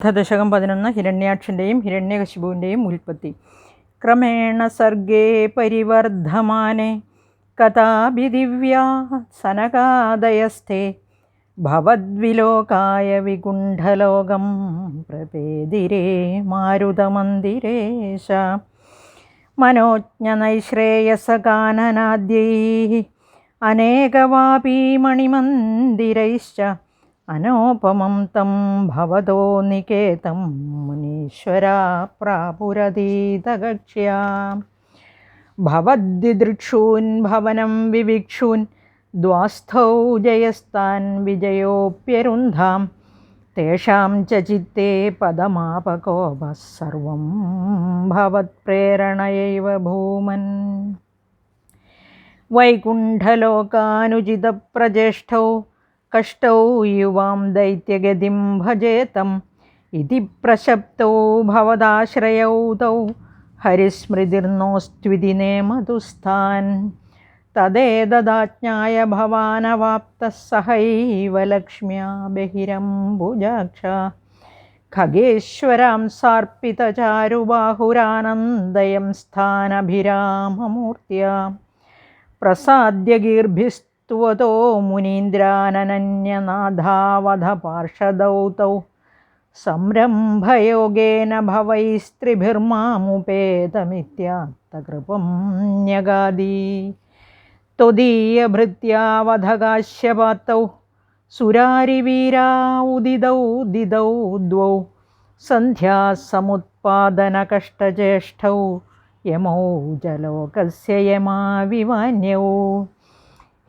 അർത്ഥദശകം പതിനൊന്ന് ഹിരണ്യാക്ഷന്റെയും ഹിരണ്യകശിപുവിന്റെയും ഉൽപ്പത്തി. ക്രമേണ സർഗേ പരിവർദ്ധമാനെ കഥാഭി ദിവ്യാ സനകാദയസ്ഥേ. ഭവദ്വിലോകായ വികുണ്ഠലോകം പ്രപേതിരേ മാരുതമന്ദിരേശ മനോജ്ഞനൈശ്രേയസഗാനനാദ്യൈ അനേകവാപീ മണിമന്ദിരൈശ്ച अनोपमं तं भवतो निकेतं मुनीश्वरा प्रापुरतीतकक्ष्या भवद्दिदृक्षून् भवनं विविक्षून् द्वास्थौ जयस्तान् विजयोऽप्यरुन्धां तेषां च चित्ते पदमापकोपः सर्वं भवत्प्रेरणयैव भूमन्। वैकुण्ठलोकानुचितप्रजेष्ठौ कष्टौ युवां दैत्यगतिं भजेतम् इति प्रशप्तौ भवदाश्रयौ तौ। हरिस्मृतिर्नोस्त्विति नेमतुस्थान् तदेददाज्ञाय भवानवाप्तः सहैव लक्ष्म्या बहिरम्बुजाक्षा खगेश्वरां सार्पितचारुबाहुरानन्दयं स्थानभिराममूर्त्या त्वतो मुनीन्द्रानन्यनाधावधपार्षदौ तौ संरम्भयोगेन भवैस्त्रिभिर्मामुपेतमित्यात्तकृपं न्यगादी त्वदीयभृत्यावधगाश्यपातौ सुरारिवीरा उदिदौ दिदौ द्वौ सन्ध्यासमुत्पादनकष्टचेष्टौ यमौ जलोकस्य यमाविवान्यौ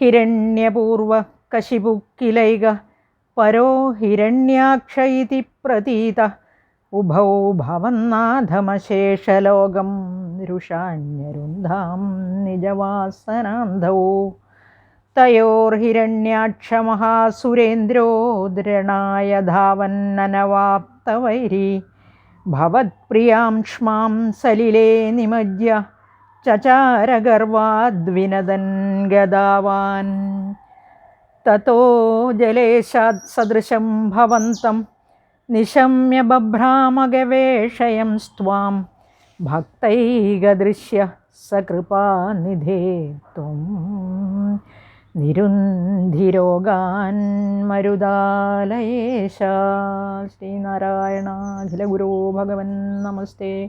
ഹിരണ്യപൂർവ കശിപുക്കിലൈക പരോ ഹിരണ്യാക്ഷ ഇതി പ്രതീത ഉഭൗ ഭവന്നാഥമശേഷലോകം രുഷാന്യരുന്ധാം നിജവാസനാന്ധൗ തയോർഹിരണ്യാക്ഷമഹാസുരേന്ദ്രോ ദ്രണായ ധാവന്നനവാപ്തവൈരി ഭവത്പ്രിയാം ക്ഷ്മാം സലിലേ നിമജ്യ ചചാരഗർവാദ്വിനദൻ ഗതാവാൻ തതോ ജലേശാത് സദൃശം ഭവന്തം. നിശമ്യ ബഭ്രാമഗവേഷയം സ്വാം ഭക്തൈകദൃശ്യ സകൃപാനിധേ ത്വം. നിരുന്ധിരോഗാൻ മരുതാലയേശ ശ്രീനാരായണാഖിലഗുരോ ഭഗവൻ നമസ്തേ.